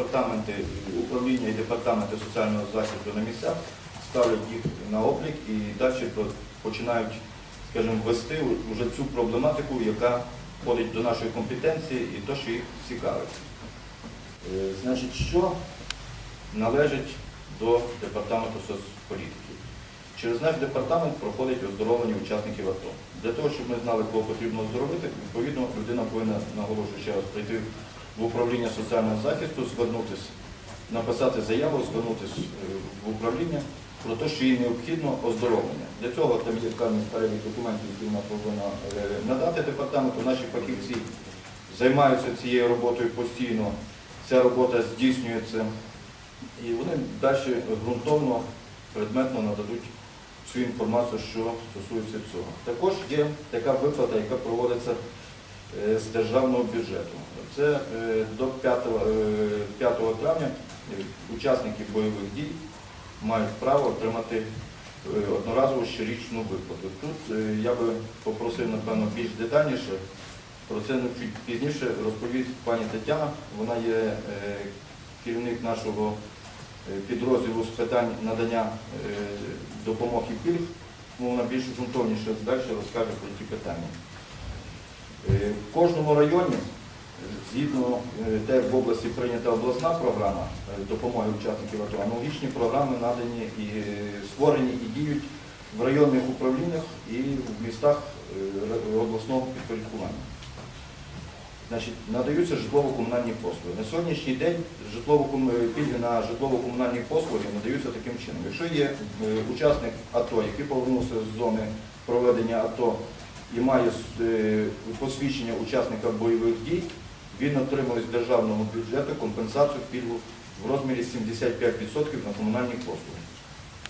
департаменти управління і департаменти соціального захисту на місцях ставлять їх на облік і далі починають, скажімо, вести вже цю проблематику, яка входить до нашої компетенції і то, що їх цікавить. Е, Значить, що належить до департаменту соцполітики? Через наш департамент проходить оздоровлення учасників АТО. Для того, щоб ми знали, кого потрібно оздоровити, відповідно, людина повинна, наголошую ще раз, прийти в управління соціального захисту, звернутися, написати заяву, звернутися е, в управління про те, що їй необхідно оздоровлення. Для цього там є певний перелік документів, які вона повинна е, надати департаменту. Наші фахівці займаються цією роботою постійно. Ця робота здійснюється і вони далі ґрунтовно, предметно нададуть всю інформацію, що стосується цього. Також є така виплата, яка проводиться з державного бюджету. Це е, до 5, е, 5 травня е, учасники бойових дій мають право отримати е, одноразову щорічну виплату. Тут е, я би попросив, напевно, більш детальніше. Про це чуть пізніше розповість пані Тетяна. Вона є е, керівник нашого е, підрозділу з питань надання е, допомог і пільг. Ну, Вона більш ґрунтовніше далі розкаже про ті питання. Е, В кожному районі, е, згідно е, те, в області прийнята обласна програма допомоги учасників АТО, аналогічні програми надані і створені і діють в районних управліннях і в містах обласного підпорядкування. Значить, надаються житлово-комунальні послуги. На сьогоднішній день житлово пільги на житлово-комунальні послуги надаються таким чином. Якщо є учасник АТО, який повернувся з зони проведення АТО і має е, посвідчення учасника бойових дій, він отримує з державного бюджету компенсацію пільгу в розмірі 75% на комунальні послуги.